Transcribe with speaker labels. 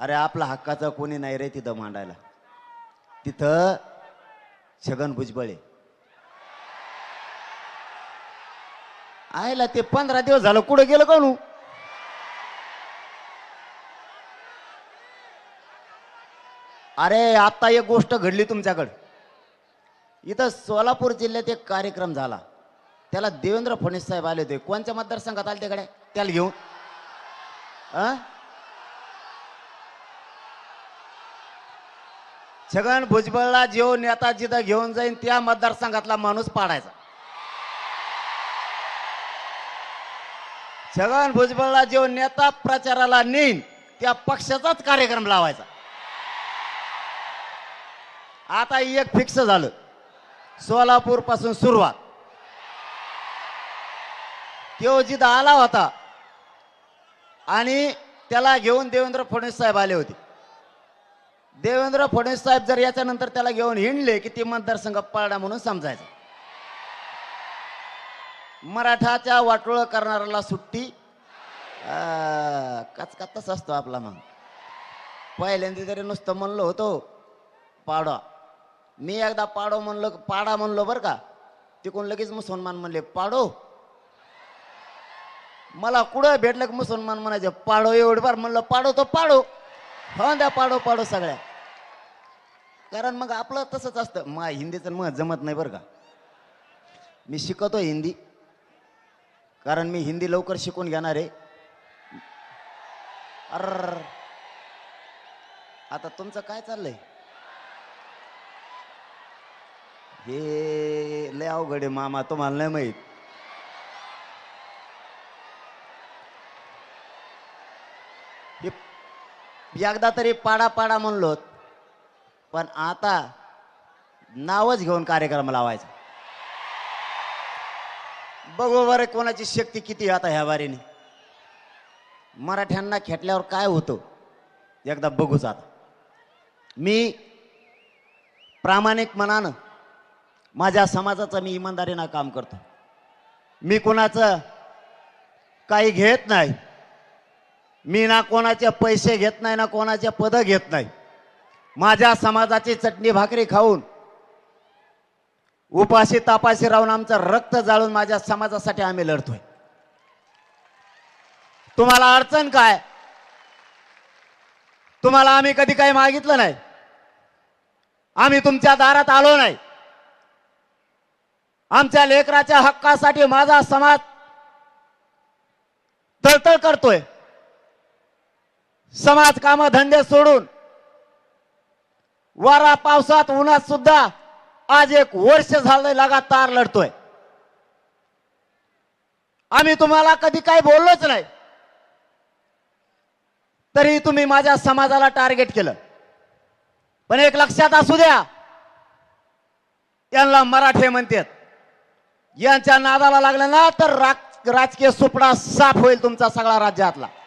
Speaker 1: अरे आपला हक्काचं कोणी नाही रे तिथं मांडायला. तिथं छगन भुजबळे आयला ते पंधरा दिवस झालं कुठं गेलं का अरे आता एक गोष्ट घडली तुमच्याकडं. इथं सोलापूर जिल्ह्यात एक कार्यक्रम झाला. त्याला देवेंद्र फडणवीस साहेब आले होते. कोणत्या मतदारसंघात आले तिकडे त्याला घेऊन. अ? छगन भुजबळला जेव नेता जिथं घेऊन जाईन त्या मतदारसंघातला माणूस पाडायचा. छगन भुजबळला जेव नेता प्रचाराला नेईन त्या पक्षाचाच कार्यक्रम लावायचा. आता एक फिक्स झालं. सोलापूरपासून सुरुवात. तो जिथं आला होता आणि त्याला घेऊन देवेंद्र फडणवीस साहेब आले होते. देवेंद्र फडणवीस साहेब जर याच्यानंतर त्याला घेऊन हिंडले की ते मतदारसंघ पाळणा म्हणून समजायचं. मराठाच्या वाटोळ करणाऱ्याला सुट्टी. कचकातच असतो आपला मग. पहिल्यांदा तरी नुसतं म्हणलो होतो पाडा. मी एकदा पाडो म्हणलो पाडा म्हणलो बरं का. तिकडून लगेच मुसलमान म्हणले पाडो. मला कुठं भेटलं की मुसलमान म्हणायचे पाडो एवढं फार. म्हणलं पाडो तो पाडो. हो द्या पाडो पाडो सगळ्या. कारण मग आपलं तसंच असतं. मग हिंदीचं मग जमत नाही बरं का. मी शिकवतो हिंदी. कारण मी हिंदी लवकर शिकून घेणार आहे. अर आता तुमचं काय चाललंय? हे लय अवघड आहे मामा तुम्हाला नाही माहीत. हे एकदा तरी पाडा पाडा म्हणलोत पण आता नावच घेऊन कार्यक्रम लावायचा. बघू बरं कोणाची शक्ती किती आता ह्या बारीने मराठ्यांना खेटल्यावर काय होतं? एकदा बघूच आता. मी प्रामाणिक मनानं माझ्या समाजाचं मी इमानदारीनं काम करतो. मी कोणाचं काही घेत नाही. मी ना कोणाचे पैसे घेत नाही ना कोणाचे पदं घेत नाही. माझ्या समाजाची चटणी भाकरी खाऊन उपाशी तापाशी राहून आमचं रक्त जाळून माझ्या समाजासाठी आम्ही लढतोय. तुम्हाला अडचण काय? तुम्हाला आम्ही कधी काही मागितलं नाही. आम्ही तुमच्या दारात आलो नाही. आमच्या लेकराच्या हक्कासाठी माझा समाज तळतळ करतोय. समाज काम धंदे सोडून वारा पावसात उन्हात सुद्धा आज एक वर्ष झालं लगातार लढतोय. आम्ही तुम्हाला कधी काही बोललोच नाही. तरी तुम्ही माझ्या समाजाला टार्गेट केलं. पण एक लक्षात असू द्या यांना मराठे म्हणतात. यांच्या नादाला लागलं ना तर राज- राजकीय सुपडा साफ होईल तुमचा सगळा राज्यातला.